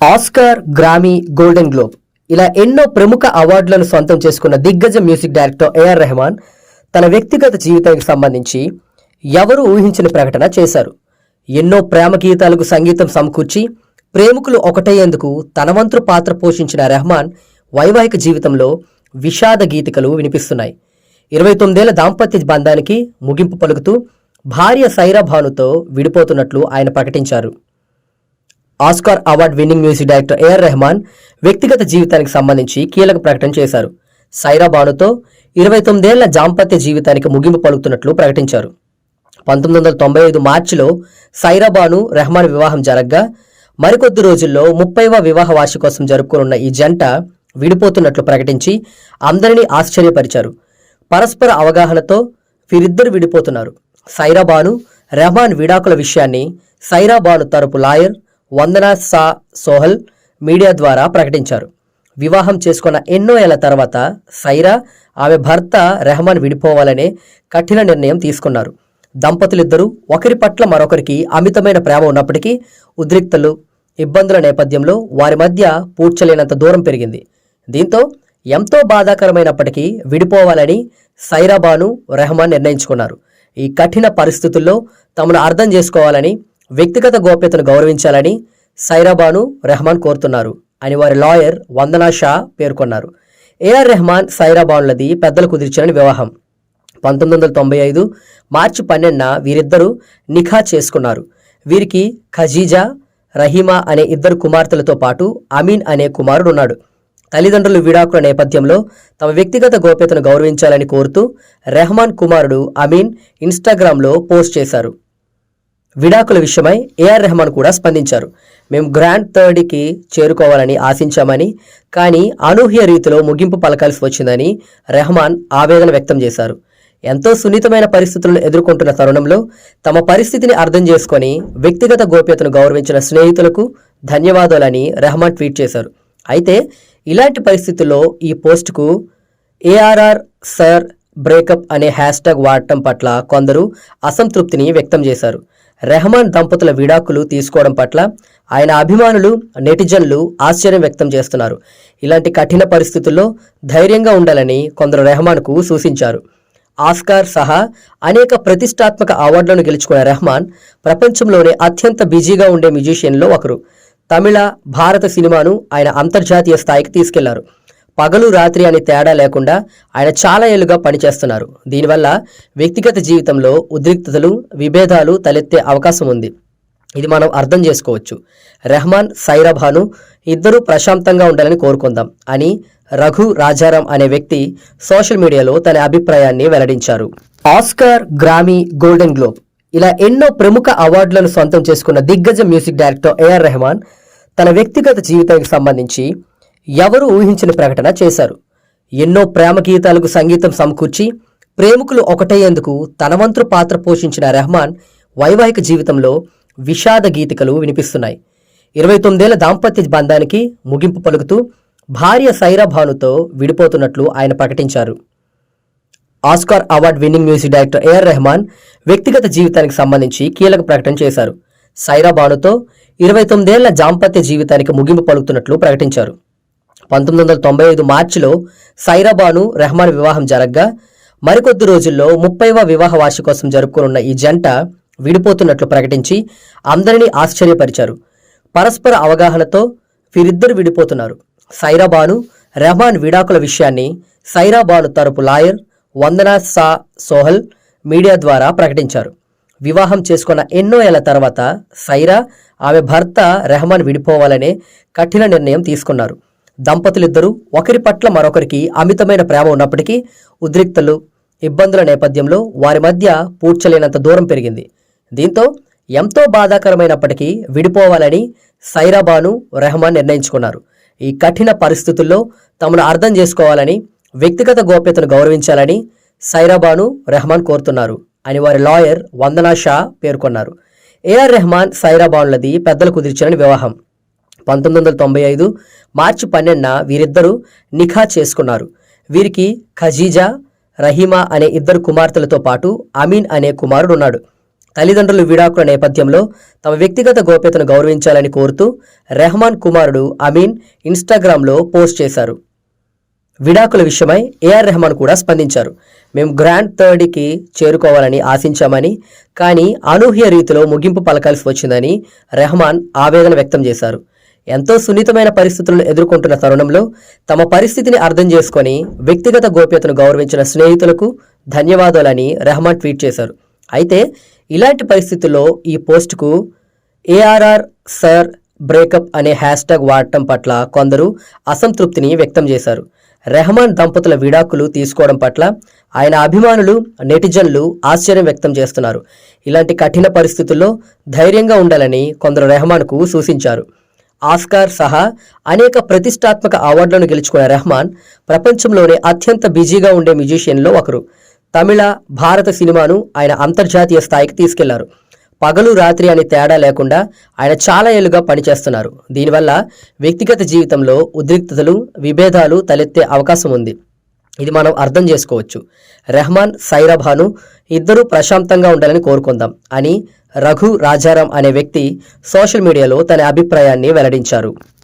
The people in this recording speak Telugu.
ఆస్కార్ గ్రామీ గోల్డెన్ గ్లోబ్. ఇలా ఎన్నో ప్రముఖ అవార్డులను సొంతం చేసుకున్న దిగ్గజ మ్యూజిక్ డైరెక్టర్ ఏఆర్ రెహమాన్ తన వ్యక్తిగత జీవితానికి సంబంధించి ఎవరు ఊహించిన ప్రకటన చేశారు. ఎన్నో ప్రేమ గీతాలకు సంగీతం సమకూర్చి ప్రేమికులు ఒకటయ్యేందుకు తనవంతు పాత్ర పోషించిన రెహమాన్ వైవాహిక జీవితంలో విషాద గీతికలు వినిపిస్తున్నాయి. ఇరవై తొమ్మిదేళ్ళ దాంపత్య బంధానికి ముగింపు పలుకుతూ భార్య సైరా భానుతో విడిపోతున్నట్లు ఆయన ప్రకటించారు. Oscar award winning music director AR Rahman వ్యక్తిగత జీవితానికి సంబంధించి కీలక ప్రకటన చేశారు. సైరా బానుతో ఇరవై తొమ్మిదేళ్ళ దాంపత్య జీవితానికి ముగింపు పలుకుతున్నట్లు ప్రకటించారు. పంతొమ్మిది వందల తొంభై ఐదు మార్చిలో సైరాబాను రెహమాన్ వివాహం జరగ్గా మరికొద్ది రోజుల్లో ముప్పైవ వివాహ వార్షికోత్సవం జరుపుకోనున్న ఈ జంట విడిపోతున్నట్లు ప్రకటించి అందరినీ ఆశ్చర్యపరిచారు. పరస్పర అవగాహనతో వీరిద్దరు విడిపోతున్నారు. సైరాబాను రెహమాన్ విడాకుల విషయాన్ని సైరాబాను తరపు లాయర్ వందనా సా సోహల్ మీడియా ద్వారా ప్రకటించారు. వివాహం చేసుకున్న ఎన్నో ఏళ్ళ తర్వాత సైరా ఆమె భర్త రెహమాన్ విడిపోవాలనే కఠిన నిర్ణయం తీసుకున్నారు. దంపతులిద్దరూ ఒకరి పట్ల మరొకరికి అమితమైన ప్రేమ ఉన్నప్పటికీ ఉద్రిక్తలు ఇబ్బందుల నేపథ్యంలో వారి మధ్య పూడ్చలేనంత దూరం పెరిగింది. దీంతో ఎంతో బాధాకరమైనప్పటికీ విడిపోవాలని సైరాబాను రెహమాన్ నిర్ణయించుకున్నారు. ఈ కఠిన పరిస్థితుల్లో తమను అర్థం చేసుకోవాలని వ్యక్తిగత గోప్యతను గౌరవించాలని సైరాబాను రెహమాన్ కోరుతున్నారు అని వారి లాయర్ వందనా షా పేర్కొన్నారు. ఏఆర్ రెహమాన్ సైరాబానులది పెద్దలు కుదిర్చిన వివాహం. పంతొమ్మిది వందల తొంభై ఐదు మార్చి పన్నెండున వీరిద్దరూ నిఖా చేసుకున్నారు. వీరికి ఖజీజా రహీమా అనే ఇద్దరు కుమార్తెలతో పాటు అమీన్ అనే కుమారుడు ఉన్నాడు తల్లిదండ్రులు విడాకుల నేపథ్యంలో తమ వ్యక్తిగత గోప్యతను గౌరవించాలని కోరుతూ రెహమాన్ కుమారుడు అమీన్ ఇన్స్టాగ్రామ్లో పోస్ట్ చేశారు. విడాకుల విషయమై ఏఆర్ రెహమాన్ కూడా స్పందించారు. మేము గ్రాండ్ థర్డ్కి చేరుకోవాలని ఆశించామని కానీ అనూహ్య రీతిలో ముగింపు పలకాల్సి వచ్చిందని రెహమాన్ ఆవేదన వ్యక్తం చేశారు. ఎంతో సున్నితమైన పరిస్థితులను ఎదుర్కొంటున్న తరుణంలో తమ పరిస్థితిని అర్థం చేసుకొని వ్యక్తిగత గోప్యతను గౌరవించిన స్నేహితులకు ధన్యవాదాలని రెహమాన్ ట్వీట్ చేశారు. అయితే ఇలాంటి పరిస్థితుల్లో ఈ పోస్టుకు ఏఆర్ఆర్ సర్ బ్రేకప్ అనే హ్యాష్ ట్యాగ్ వాడటం పట్ల కొందరు అసంతృప్తిని వ్యక్తం చేశారు. రెహమాన్ దంపతుల విడాకులు తీసుకోవడం పట్ల ఆయన అభిమానులు నెటిజన్లు ఆశ్చర్యం వ్యక్తం చేస్తున్నారు. ఇలాంటి కఠిన పరిస్థితుల్లో ధైర్యంగా ఉండాలని కొందరు రెహమాన్కు సూచించారు. ఆస్కార్ సహా అనేక ప్రతిష్టాత్మక అవార్డులను గెలుచుకున్న రెహమాన్ ప్రపంచంలోనే అత్యంత బిజీగా ఉండే మ్యూజిషియన్లో ఒకరు. తమిళ భారత సినిమాను ఆయన అంతర్జాతీయ స్థాయికి తీసుకెళ్ళారు. పగలు రాత్రి అని తేడా లేకుండా ఆయన చాలా ఏళ్ళుగా పనిచేస్తున్నారు. దీనివల్ల వ్యక్తిగత జీవితంలో ఉద్రిక్తతలు విభేదాలు తలెత్తే అవకాశం ఉంది. ఇది మనం అర్థం చేసుకోవచ్చు. రెహమాన్ సైరాభాను ఇద్దరూ ప్రశాంతంగా ఉండాలని కోరుకుందాం అని రఘు రాజారాం అనే వ్యక్తి సోషల్ మీడియాలో తన అభిప్రాయాన్ని వెల్లడించారు. ఆస్కార్ గ్రామీ గోల్డెన్ గ్లోబ్ ఇలా ఎన్నో ప్రముఖ అవార్డులను సొంతం చేసుకున్న దిగ్గజ మ్యూజిక్ డైరెక్టర్ ఏఆర్ రెహమాన్ తన వ్యక్తిగత జీవితానికి సంబంధించి ఎవరు ఊహించిన ప్రకటన చేశారు. ఎన్నో ప్రేమ గీతాలకు సంగీతం సమకూర్చి ప్రేమికులు ఒకటయ్యేందుకు తనవంతు పాత్ర పోషించిన రెహమాన్ వైవాహిక జీవితంలో విషాద గీతికలు వినిపిస్తున్నాయి. ఇరవై తొమ్మిదేళ్ళ దాంపత్య బంధానికి ముగింపు పలుకుతూ భార్య సైరా భానుతో విడిపోతున్నట్లు ఆయన ప్రకటించారు. Oscar award winning music director AR Rahman వ్యక్తిగత జీవితానికి సంబంధించి కీలక ప్రకటన చేశారు. సైరా భానుతో ఇరవై తొమ్మిదేళ్ళ దాంపత్య జీవితానికి ముగింపు పలుకుతున్నట్లు ప్రకటించారు. పంతొమ్మిది వందల తొంభై ఐదు మార్చిలో సైరాబాను రెహమాన్ వివాహం జరగ్గా. మరికొద్ది రోజుల్లో ముప్పైవ వివాహ వార్షికోత్సవం జరుపుకోనున్న ఈ జంట విడిపోతున్నట్లు ప్రకటించి అందరినీ ఆశ్చర్యపరిచారు. పరస్పర అవగాహనతో వీరిద్దరు విడిపోతున్నారు. సైరాబాను రెహమాన్ విడాకుల విషయాన్ని సైరా బాను తరపు లాయర్ వందనా సా సోహల్ మీడియా ద్వారా ప్రకటించారు. వివాహం చేసుకున్న ఎన్నో ఏళ్ళ తర్వాత సైరా ఆమె భర్త రెహమాన్ విడిపోవాలనే కఠిన నిర్ణయం తీసుకున్నారు. దంపతులిద్దరూ ఒకరి పట్ల మరొకరికి అమితమైన ప్రేమ ఉన్నప్పటికీ ఉద్రిక్తలు ఇబ్బందుల నేపథ్యంలో వారి మధ్య పూడ్చలేనంత దూరం పెరిగింది. దీంతో ఎంతో బాధాకరమైనప్పటికీ విడిపోవాలని సైరాబాను రెహమాన్ నిర్ణయించుకున్నారు. ఈ కఠిన పరిస్థితుల్లో తమను అర్థం చేసుకోవాలని వ్యక్తిగత గోప్యతను గౌరవించాలని సైరాబాను రెహమాన్ కోరుతున్నారు అని వారి లాయర్ వందనా షా పేర్కొన్నారు. ఏఆర్ రెహమాన్ సైరాబానులది పెద్దలు కుదిర్చిన వివాహం. పంతొమ్మిది వందల తొంభై ఐదు మార్చి పన్నెండున వీరిద్దరూ నిఖా చేసుకున్నారు. వీరికి ఖజీజా రహీమా అనే ఇద్దరు కుమార్తెలతో పాటు అమీన్ అనే కుమారుడు ఉన్నాడు తల్లిదండ్రులు విడాకుల నేపథ్యంలో తమ వ్యక్తిగత గోప్యతను గౌరవించాలని కోరుతూ రెహమాన్ కుమారుడు అమీన్ ఇన్స్టాగ్రామ్లో పోస్ట్ చేశారు. విడాకుల విషయమై ఏఆర్ రెహమాన్ కూడా స్పందించారు. మేము గ్రాండ్ థర్డ్కి చేరుకోవాలని ఆశించామని కానీ అనూహ్య రీతిలో ముగింపు పలకాల్సి వచ్చిందని రెహమాన్ ఆవేదన వ్యక్తం చేశారు. ఎంతో సున్నితమైన పరిస్థితులను ఎదుర్కొంటున్న తరుణంలో తమ పరిస్థితిని అర్థం చేసుకొని వ్యక్తిగత గోప్యతను గౌరవించిన స్నేహితులకు ధన్యవాదాలని రెహమాన్ ట్వీట్ చేశారు. అయితే ఇలాంటి పరిస్థితుల్లో ఈ పోస్టుకు ఏఆర్ఆర్ సర్ బ్రేకప్ అనే హ్యాష్ ట్యాగ్ వాడటం పట్ల కొందరు అసంతృప్తిని వ్యక్తం చేశారు. రెహమాన్ దంపతుల విడాకులు తీసుకోవడం పట్ల ఆయన అభిమానులు నెటిజన్లు ఆశ్చర్యం వ్యక్తం చేస్తున్నారు. ఇలాంటి కఠిన పరిస్థితుల్లో ధైర్యంగా ఉండాలని కొందరు రెహమాన్కు సూచించారు. ఆస్కార్ సహా అనేక ప్రతిష్టాత్మక అవార్డులను గెలుచుకున్న రెహమాన్ ప్రపంచంలోనే అత్యంత బిజీగా ఉండే మ్యూజిషియన్లో ఒకరు. తమిళ భారత సినిమాను ఆయన అంతర్జాతీయ స్థాయికి తీసుకెళ్ళారు. పగలు రాత్రి అని తేడా లేకుండా ఆయన చాలా ఏళ్ళుగా పనిచేస్తున్నారు. దీనివల్ల వ్యక్తిగత జీవితంలో ఉద్రిక్తతలు విభేదాలు తలెత్తే అవకాశం ఉంది. ఇది మనం అర్థం చేసుకోవచ్చు. రెహమాన్ సైరాభాను ఇద్దరూ ప్రశాంతంగా ఉండాలని కోరుకుందాం అని రఘు రాజారాం అనే వ్యక్తి సోషల్ మీడియాలో తన అభిప్రాయాన్ని వెల్లడించారు.